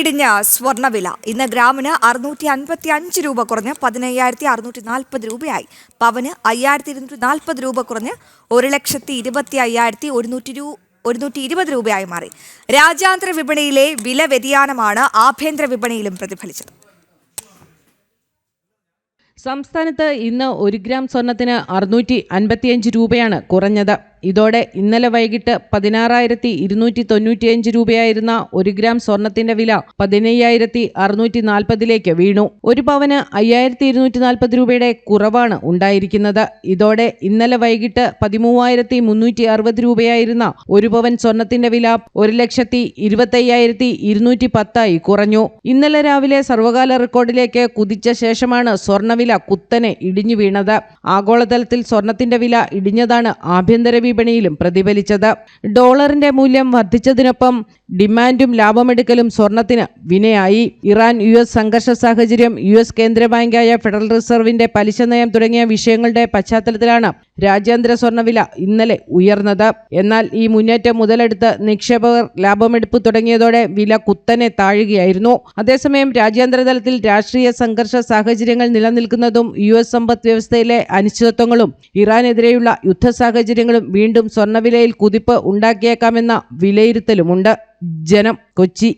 ഇടിഞ്ഞ സ്വർണവില ഇന്ന് ഗ്രാമിന് അറുന്നൂറ്റി അൻപത്തി അഞ്ച് രൂപ കുറഞ്ഞ് പതിനയ്യായിരത്തി അറുന്നൂറ്റി നാൽപ്പത് രൂപയായി. പവന് അയ്യായിരത്തി ഇരുന്നൂറ്റി നാൽപ്പത് രൂപ കുറഞ്ഞ് ഒരു ലക്ഷത്തി ഇരുപത്തി അയ്യായിരത്തി ഒരുന്നൂറ്റി രൂ ഒരുന്നൂറ്റി ഇരുപത് രൂപയായി മാറി. രാജ്യാന്തര വിപണിയിലെ വില വ്യതിയാനമാണ് ആഭ്യന്തര വിപണിയിലും പ്രതിഫലിച്ചത്. സംസ്ഥാനത്ത് ഇന്ന് ഒരു ഗ്രാം സ്വർണത്തിന് അറുന്നൂറ്റി അൻപത്തിയഞ്ച് രൂപയാണ് കുറഞ്ഞത്. ഇതോടെ ഇന്നലെ വൈകിട്ട് പതിനാറായിരത്തി ഇരുന്നൂറ്റി തൊണ്ണൂറ്റിയഞ്ച് രൂപയായിരുന്ന ഒരു ഗ്രാം സ്വർണത്തിന്റെ വില പതിനയ്യായിരത്തി അറുന്നൂറ്റി നാൽപ്പതിലേക്ക് വീണു. ഒരു പവന് അയ്യായിരത്തി ഇരുന്നൂറ്റി നാൽപ്പത് രൂപയുടെ കുറവാണ് ഉണ്ടായിരിക്കുന്നത്. ഇതോടെ ഇന്നലെ വൈകിട്ട് പതിമൂവായിരത്തി മുന്നൂറ്റി അറുപത് രൂപയായിരുന്ന ഒരു പവൻ സ്വർണത്തിന്റെ വില ഒരു ലക്ഷത്തി ഇരുപത്തയ്യായിരത്തി ഇരുന്നൂറ്റി പത്തായി കുറഞ്ഞു. ഇന്നലെ രാവിലെ സർവകാല റെക്കോർഡിലേക്ക് കുതിച്ച ശേഷമാണ് സ്വർണവില കുത്തനെ ഇടിഞ്ഞു വീണത്. ആഗോളതലത്തിൽ സ്വർണത്തിന്റെ വില ഇടിഞ്ഞതാണ് ആഭ്യന്തര വിപണിയിലും പ്രതിഫലിച്ചത്. ഡോളറിന്റെ മൂല്യം വർദ്ധിച്ചതിനൊപ്പം ഡിമാൻഡും ലാഭമെടുക്കലും സ്വർണത്തിന് വിനയായി. ഇറാൻ യു എസ് സംഘർഷ സാഹചര്യം യു എസ് കേന്ദ്ര ബാങ്കായ ഫെഡറൽ റിസർവിന്റെ പലിശ നയം തുടങ്ങിയ വിഷയങ്ങളുടെ പശ്ചാത്തലത്തിലാണ് രാജ്യാന്തര സ്വർണവില ഇന്നലെ ഉയർന്നത്. എന്നാൽ ഈ മുന്നേറ്റം മുതലെടുത്ത് നിക്ഷേപകർ ലാഭമെടുപ്പ് തുടങ്ങിയതോടെ വില കുത്തനെ താഴുകയായിരുന്നു. അതേസമയം രാജ്യാന്തര തലത്തിൽ രാഷ്ട്രീയ സംഘർഷ സാഹചര്യങ്ങൾ നിലനിൽക്കുന്നതും യു എസ് സമ്പദ് വ്യവസ്ഥയിലെ അനിശ്ചിതത്വങ്ങളും ഇറാനെതിരെയുള്ള യുദ്ധ സാഹചര്യങ്ങളും വീണ്ടും സ്വർണവിലയിൽ കുതിപ്പ് ഉണ്ടാക്കിയേക്കാമെന്ന വിലയിരുത്തലുമുണ്ട് ജനം കൊച്ചി.